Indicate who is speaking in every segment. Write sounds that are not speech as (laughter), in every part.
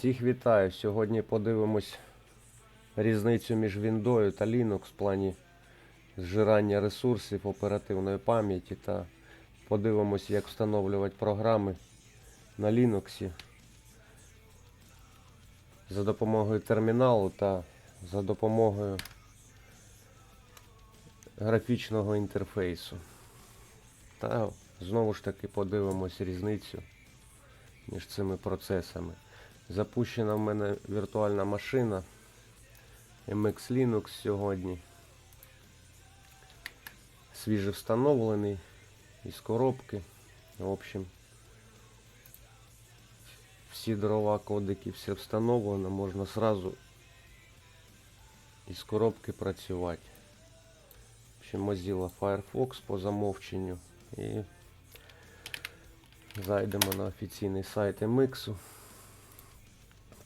Speaker 1: Всіх вітаю. Сьогодні подивимось різницю між Windows та Linux в плані зжирання ресурсів оперативної пам'яті та подивимось, як встановлювати програми на Linux за допомогою терміналу та за допомогою графічного інтерфейсу. Та знову ж таки подивимось різницю між цими процесами. Запущена в мене віртуальна машина MX Linux сьогодні. Свіже встановлений із коробки. В общем, всі дрова, кодики, все встановлено, можна сразу із коробки працювати. В общем, Mozilla Firefox по замовченню і зайдемо на офіційний сайт MX.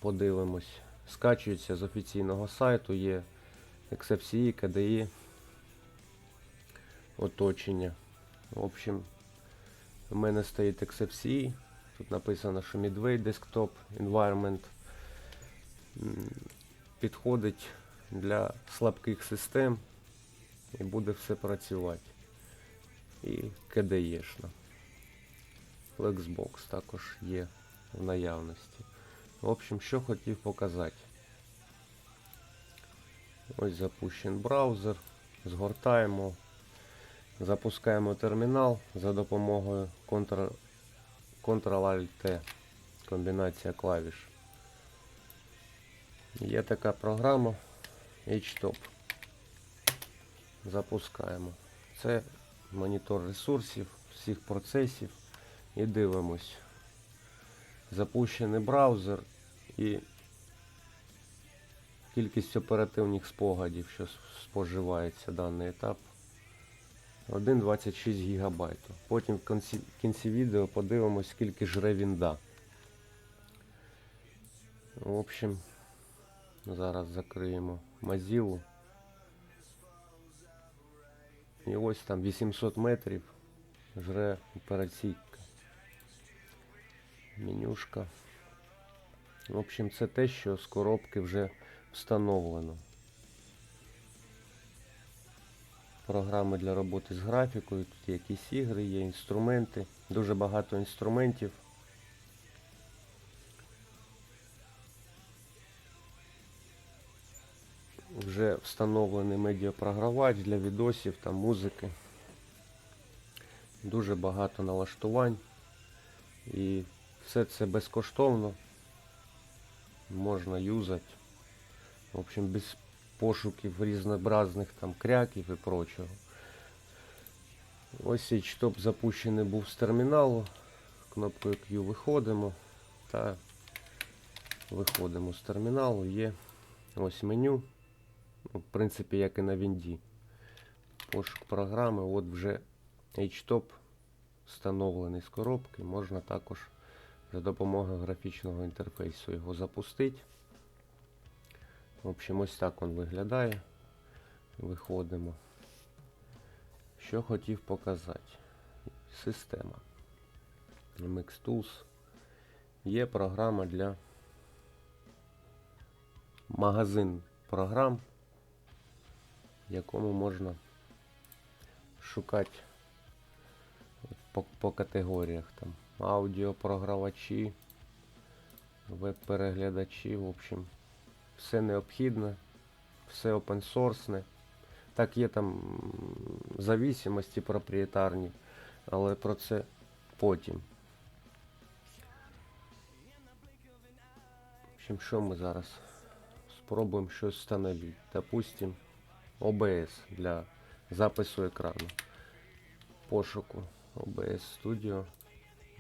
Speaker 1: Подивимось. Скачується з офіційного сайту, є XFCE, KDE, оточення. В общем, у мене стоїть XFCE. Тут написано, що Midway Desktop Environment підходить для слабких систем і буде все працювати. І KDE-шно. Flexbox також є в наявності. В общем, що хотів показати. Ось запущен браузер. Згортаємо, запускаємо термінал за допомогою Ctrl- Ctrl-Alt-T. Комбінація клавіш. Є така програма HTOP. Запускаємо. Це монітор ресурсів, всіх процесів. І дивимось. Запущений браузер і кількість оперативних спогадів, що споживається даний етап. 1,26 ГБ. Потім в кінці, в кінці відео подивимось, скільки жре вінда. В общем, зараз закриємо Mozilla. І ось там 800 метрів жре операційка. Менюшка. В общем, це те, що з коробки вже встановлено. Програми для роботи з графікою, тут є якісь ігри, є інструменти, дуже багато інструментів. Вже встановлений медіапрогравач для відосів та музики. Дуже багато налаштувань. І все це безкоштовно. Можна юзати. В общем, без пошуків різнообразних там кряків і прочого. Ось цей штоп запущений був з терміналу. Кнопкою Q виходимо та виходимо з терміналу. Є ось меню. Ну, В принципі, як і на Вінді. Пошук програми. От вже HTOP встановлений з коробки. Можна також за допомогою графічного інтерфейсу його запустити. В общем, ось так він виглядає. Виходимо. Що хотів показати. Система. MX Tools. Є програма для магазин програм, в якому можна шукати по, по категоріях там аудіопрогравачі, веб-переглядачі, в общем, все необхідне, все опенсорсне. Так, є там зависимості проприєтарні, але про це потім. В общем, що ми зараз спробуємо щось встановити. Допустим, OBS для запису екрану. Пошуку OBS Studio,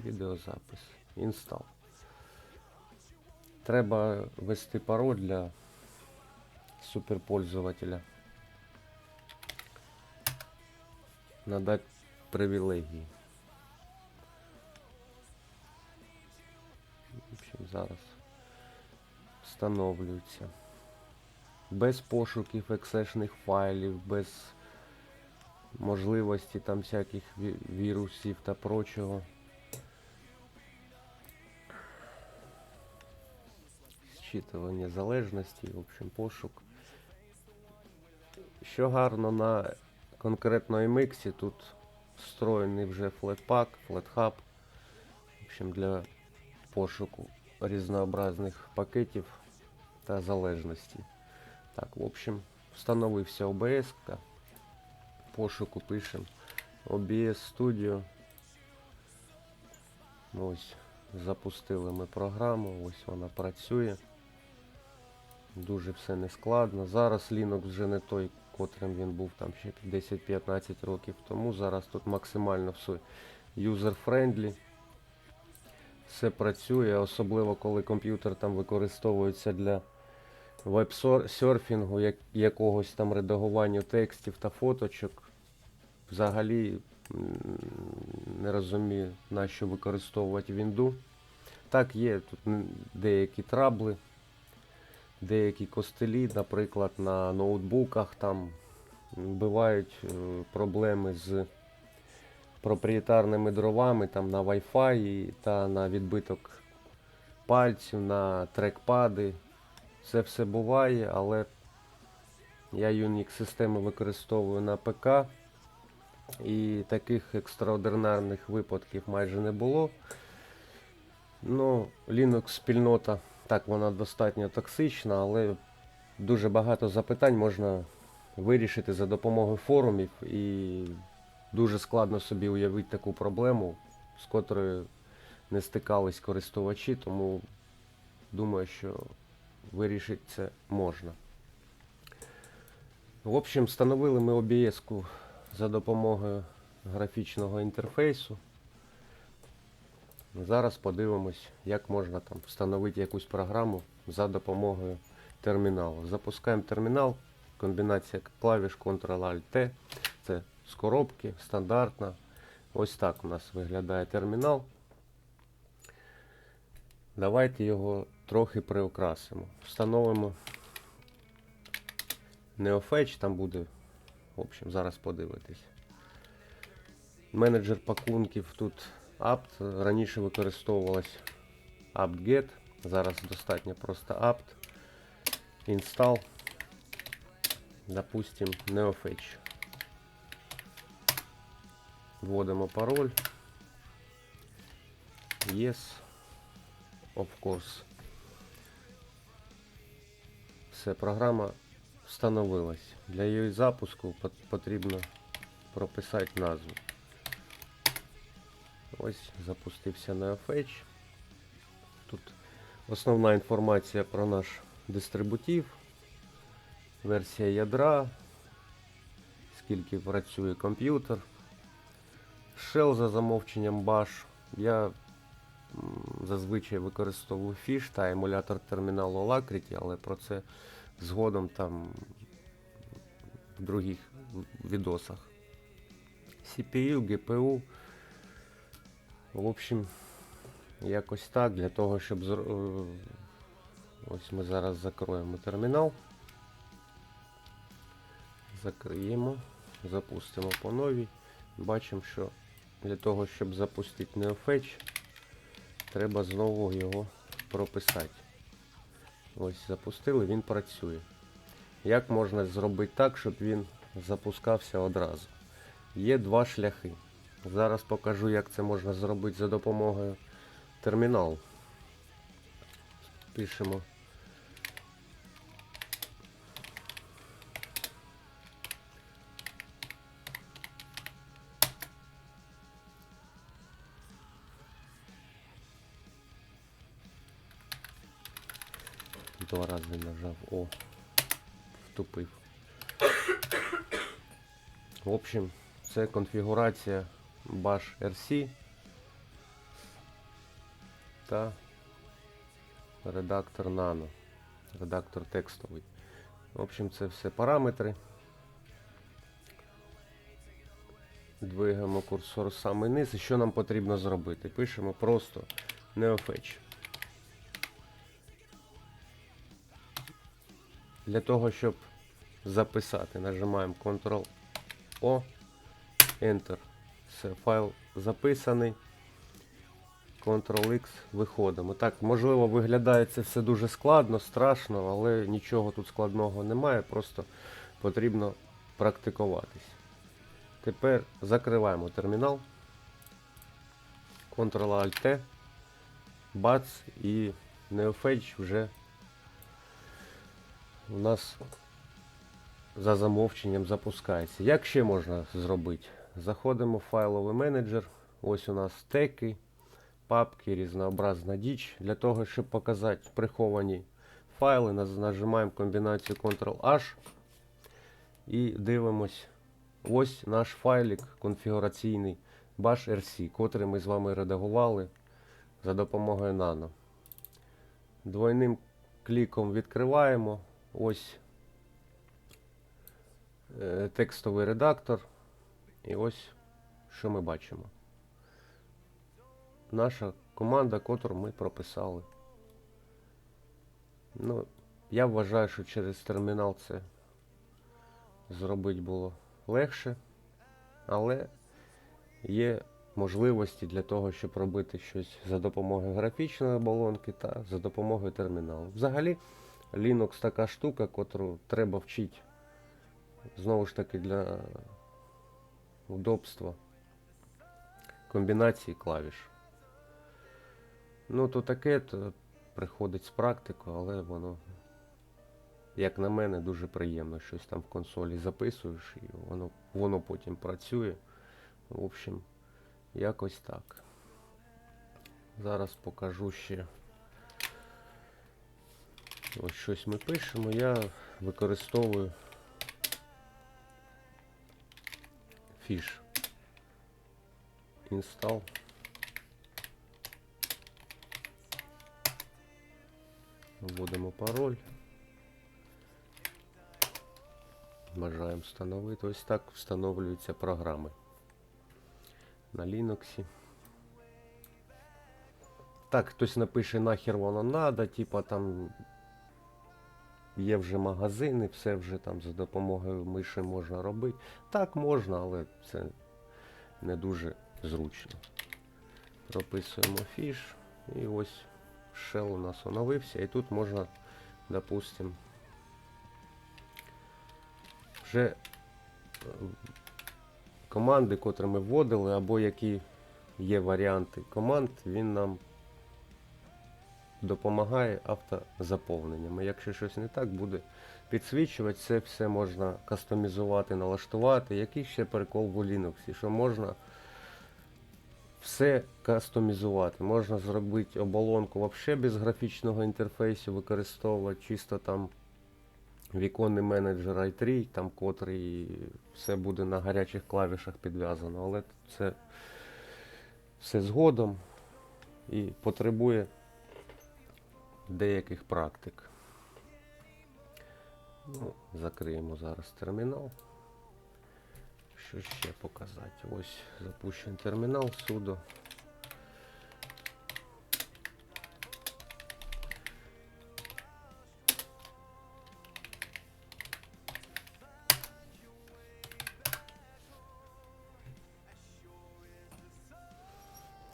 Speaker 1: відеозапис, інстал. Треба ввести пароль для суперпользователя. Надати привілегії. В общем, зараз встановлюється. Без пошуків ексешних файлів, без можливості там всяких вірусів та прочого. Вчитування залежності, в общем, пошук. Що гарно на конкретно MX, тут встроєний вже флетпак, флетхаб. В общем, для пошуку різнообразних пакетів та залежності. Так, в общем, встановився OBS. -ка. Пошуку пишемо OBS Studio. Ось, запустили ми програму, ось вона працює. Дуже все нескладно. Зараз Linux вже не той, котрим він був там ще 10-15 років тому. Зараз тут максимально все user-friendly. Все працює, особливо коли комп'ютер там використовується для веб-серфінгу, як, якогось там редагування текстів та фоточок. Взагалі не розумію, на що використовувати Вінду. Так, є тут деякі трабли, деякі костелі, наприклад, на ноутбуках там бувають е, проблеми з проприєтарними дровами там на Wi-Fi та на відбиток пальців, на трекпади. Це все буває, але я Unix системи використовую на ПК. І таких екстраординарних випадків майже не було. Ну, Linux спільнота, так, вона достатньо токсична, але дуже багато запитань можна вирішити за допомогою форумів і дуже складно собі уявити таку проблему, з котрою не стикались користувачі, тому думаю, що вирішити це можна. В общем, встановили ми OBS за допомогою графічного інтерфейсу. Зараз подивимось, як можна там встановити якусь програму за допомогою терміналу. Запускаємо термінал, комбінація клавіш Ctrl-Alt-T. Це з коробки, стандартна. Ось так у нас виглядає термінал. Давайте його трохи приукрасимо. Встановимо NeoFetch, там буде, в общем, зараз подивитись. Менеджер пакунків тут apt. Раніше використовувалась apt-get. Зараз достатньо просто apt. Install. Допустим, NeoFetch. Вводимо пароль. Yes. Of course. Все, програма встановилась. Для її запуску потрібно прописати назву. Ось запустився NeoFetch. Тут основна інформація про наш дистрибутив, версія ядра, скільки працює комп'ютер. Shell за замовченням bash. Я зазвичай використовую фіш та емулятор терміналу Alacrity, але про це згодом там в других відосах. CPU, GPU. В общем, якось так, для того, щоб е, ось ми зараз закроємо термінал. Закриємо, запустимо по новій. Бачимо, що для того, щоб запустити NeoFetch, треба знову його прописати. Ось запустили, він працює. Як можна зробити так, щоб він запускався одразу? Є два шляхи. Зараз покажу, як це можна зробити за допомогою терміналу. Пишемо. Два рази нажав О, втупив. В общем, це конфігурація Bash RC та редактор Nano. Редактор текстовий. В общем, це все параметри. Двигаємо курсор в самий низ. І що нам потрібно зробити? Пишемо просто NeoFetch. Для того, щоб записати, нажимаємо Ctrl-O, Enter. Все, файл записаний. Ctrl-X, виходимо. Так, можливо, виглядає це все дуже складно, страшно, але нічого тут складного немає, просто потрібно практикуватись. Тепер закриваємо термінал. Ctrl-Alt-T, бац і NeoFetch вже у нас за замовченням запускається. Як ще можна зробити? Заходимо в файловий менеджер. Ось у нас теки, папки, різнообразна діч. Для того, щоб показати приховані файли, нажимаємо комбінацію Ctrl-H і дивимось. Ось наш файлик конфігураційний bash RC, котрий ми з вами редагували за допомогою Nano. Двойним кліком відкриваємо. Ось е, текстовий редактор. І ось що ми бачимо. Наша команда, котру ми прописали. Ну, я вважаю, що через термінал це зробити було легше, але є можливості для того, щоб робити щось за допомогою графічної оболонки та за допомогою терміналу. Взагалі, Linux така штука, котру треба вчити знову ж таки для удобства комбінації клавіш. Ну, то таке то приходить з практикою, але воно, як на мене, дуже приємно. Щось там в консолі записуєш і воно, воно потім працює. В общем, якось так. Зараз покажу ще. Ось щось ми пишемо. Я використовую фіш. Install. Вводимо пароль. Бажаємо встановити. Ось так встановлюються програми на Linux. Так, хтось напише нахер воно надо, типа там є вже магазини, все вже там за допомогою миші можна робити. Так можна, але це не дуже зручно. Прописуємо фіш і ось shell у нас оновився. І тут можна, допустим, вже е, команди, котрі ми вводили, або які є варіанти команд, він нам допомагає автозаповненням. Якщо щось не так, буде підсвічувати, це все можна кастомізувати, налаштувати. Який ще прикол в Linux, що можна все кастомізувати. Можна зробити оболонку взагалі без графічного інтерфейсу, використовувати чисто там віконний менеджер i3, там котрий все буде на гарячих клавішах підв'язано, але це все згодом і потребує деяких практик. Ну, закриємо зараз термінал. Що ще показати? Ось запущений термінал sudo.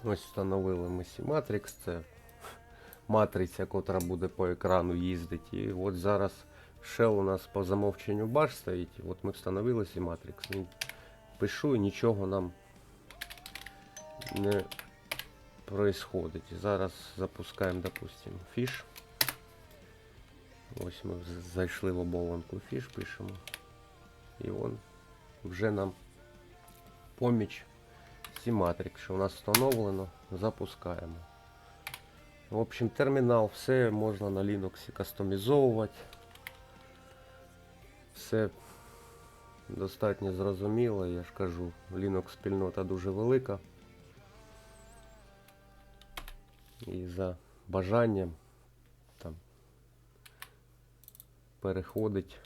Speaker 1: Ось встановили ми Matrix, це матриця, котра буде по екрану їздити. І от зараз Shell у нас по замовченню баш стоїть. От ми встановили Matrix. Він пишу і нічого нам не происходить. Зараз запускаємо, допустимо, фіш. Ось ми зайшли в оболонку фіш, пишемо. І он вже нам поміч Matrix, що у нас встановлено, запускаємо. В общем, термінал, все можна на Linux кастомізовувати. Все достатньо зрозуміло, я ж кажу, Linux спільнота дуже велика. І за бажанням там переходить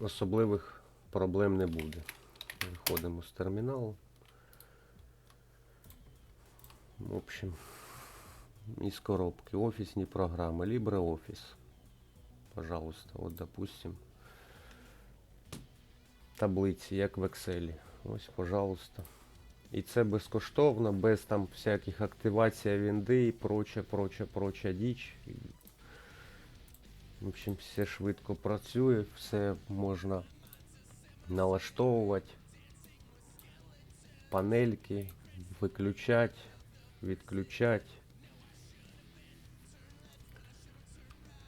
Speaker 1: особливих проблем не буде. Виходимо з терміналу. В общем, из коробки офисные программы, LibreOffice. Пожалуйста, вот допустим. Таблиці, як в Excel. Ось, пожалуйста. І це безкоштовно, без там всяких активацій вінди і проче, проче, проча діч. В общем, все швидко працює, все можна налаштовувати. Панельки, виключати, відключати.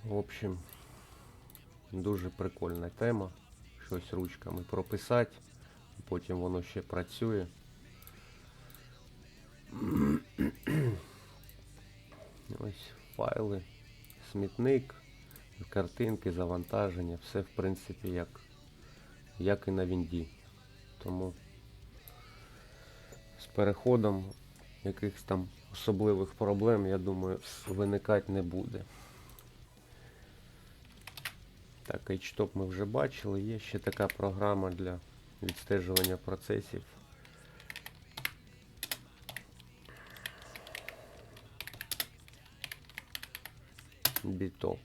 Speaker 1: В общем, дуже прикольна тема. Щось ручками прописати, потім воно ще працює. (clears throat) Ось файли, смітник, картинки, завантаження, все в принципі як, як і на Вінді. Тому з переходом якихось там особливих проблем, я думаю, виникати не буде. Так, HTOP ми вже бачили, є ще така програма для відстежування процесів. Бітоп.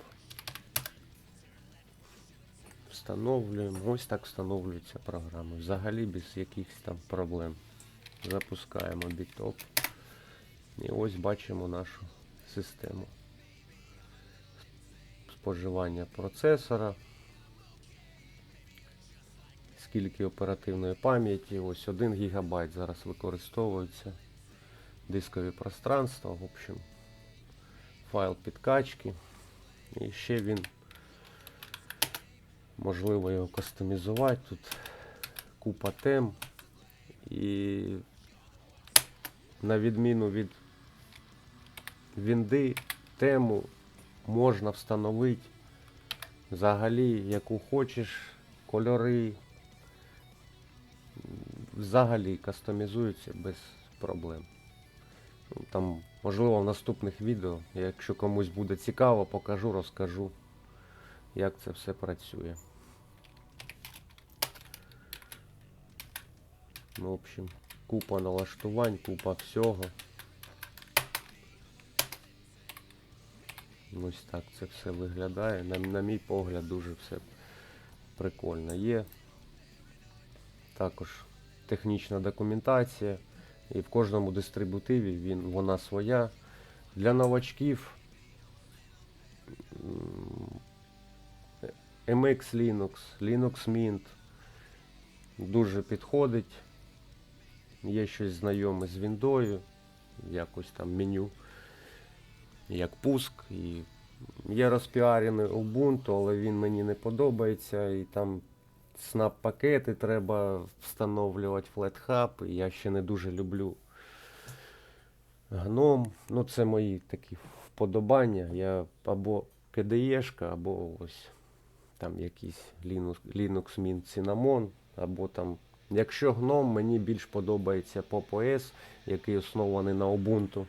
Speaker 1: Встановлюємо. Ось так встановлюється програма. Взагалі без якихось там проблем. Запускаємо бітоп. І ось бачимо нашу систему. Споживання процесора. Скільки оперативної пам'яті. Ось 1 ГБ зараз використовується. Дискові пространства, в общем, файл підкачки. І ще він можливо його кастомізувати. Тут купа тем. І на відміну від вінди, тему можна встановити взагалі яку хочеш, кольори. Взагалі кастомізується без проблем. Ну, Там, можливо, в наступних відео, якщо комусь буде цікаво, покажу, розкажу, як це все працює. Ну, в общем, купа налаштувань, купа всього. Ось так це все виглядає. На, на мій погляд, дуже все прикольно. Є також технічна документація. І в кожному дистрибутиві він, вона своя. Для новачків MX Linux, Linux Mint дуже підходить. Є щось знайоме з Віндою, якось там меню, як пуск. І є розпіарений Ubuntu, але він мені не подобається. І там снап пакети треба встановлювати FlatHub. І я ще не дуже люблю гном. Ну, це мої такі вподобання. Я або KDE-шка, або ось там якийсь Linux, Linux Mint Cinnamon, або там. Якщо гном, мені більш подобається Pop OS, який оснований на Ubuntu.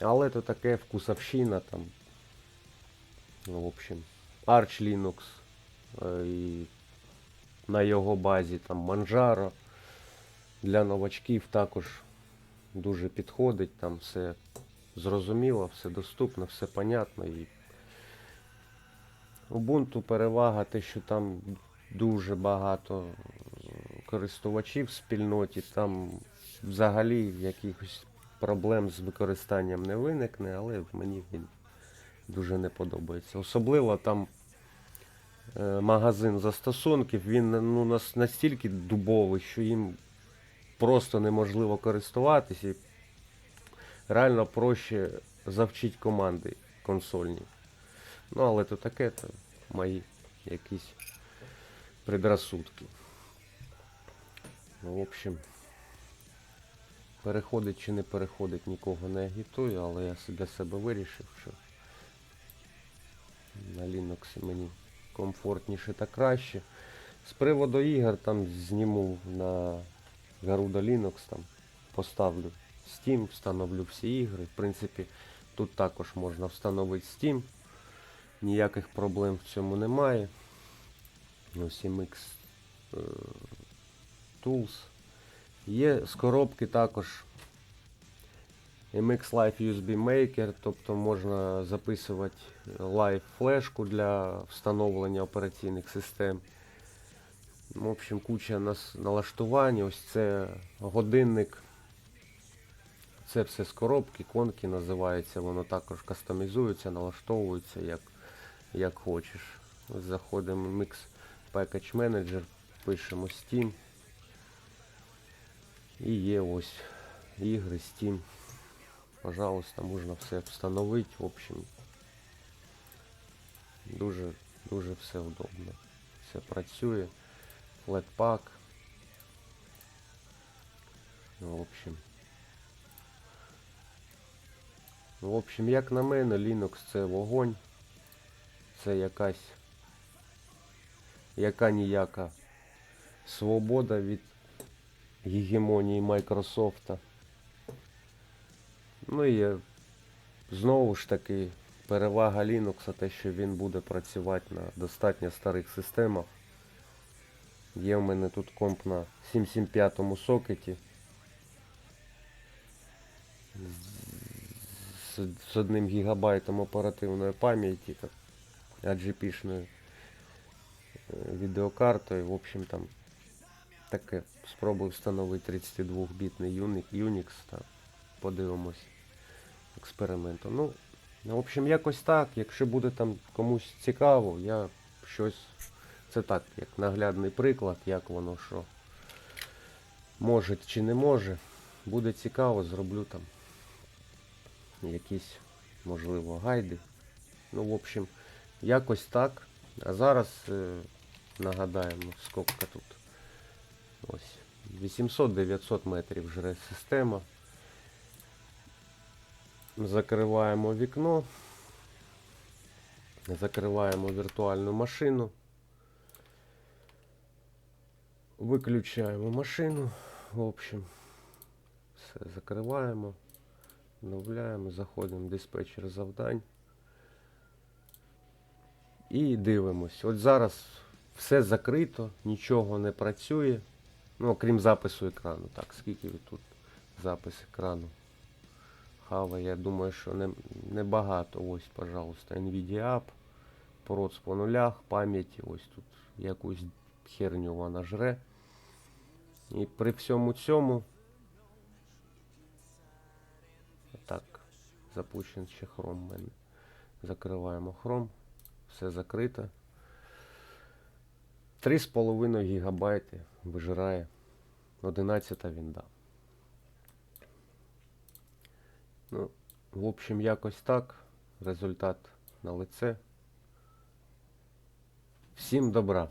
Speaker 1: Але то таке вкусовщина там. Ну, в общем, Arch Linux. е, І на його базі там Manjaro. Для новачків також дуже підходить, там все зрозуміло, все доступно, все понятно. І Ubuntu перевага те, що там дуже багато користувачів в спільноті, там взагалі якихось проблем з використанням не виникне, але мені він дуже не подобається. Особливо там е, магазин застосунків, він ну, нас- настільки дубовий, що їм просто неможливо користуватися. І реально проще завчити команди консольні. Ну, але то таке, то мої якісь предрассудки. Ну, в общем, переходить чи не переходить, нікого не агітую, але я для себе вирішив, що на Linux мені комфортніше та краще. З приводу ігор там зніму на Garuda Linux, там поставлю Steam, встановлю всі ігри. В принципі, тут також можна встановити Steam. Ніяких проблем в цьому немає. Ось MX е, Tools. Є з коробки також MX Live USB Maker, тобто можна записувати live флешку для встановлення операційних систем. В общем, куча налаштувань. Ось це годинник. Це все з коробки, конки називається, воно також кастомізується, налаштовується як, як хочеш. Заходимо в Mix Package Manager, пишемо Steam. І є ось ігри Steam. Пожалуйста, можна все встановити. В общем, дуже, дуже все удобно. Все працює. Flatpak. Ну, В общем. В общем, як на мене, Linux це вогонь. Це якась яка ніяка свобода від гегемонії Майкрософта. Ну і е, знову ж таки перевага Linux те, що він буде працювати на достатньо старих системах. Є в мене тут комп на 775 сокеті. З, одним гігабайтом оперативної пам'яті, AGP-шною е, відеокартою. В общем там таке. Спробую встановити 32-бітний Unix, та подивимось експерименту. Ну, в общем, якось так. Якщо буде там комусь цікаво, я щось. Це так, як наглядний приклад, як воно що може чи не може. Буде цікаво, зроблю там якісь, можливо, гайди. Ну, в общем, якось так. А зараз е, нагадаємо, скільки тут. Ось. 800-900 метрів жре система. Закриваємо вікно. Закриваємо віртуальну машину. Виключаємо машину. В общем, все закриваємо, оновляємо, заходимо в диспетчер завдань. І дивимось. От зараз все закрито, нічого не працює. Ну, окрім запису екрану. Так, скільки тут запис екрану? Хава, я думаю, що не, небагато. Ось, пожалуйста, NVIDIA App. Пород по нулях, пам'яті, ось тут якусь херню вона жре. І при всьому цьому. Так, запущен ще хром. Закриваємо хром. Все закрито. 3,5 гігабайти вижирає 11 вінда. Ну, в общем, якось так. Результат на лице. Всім добра.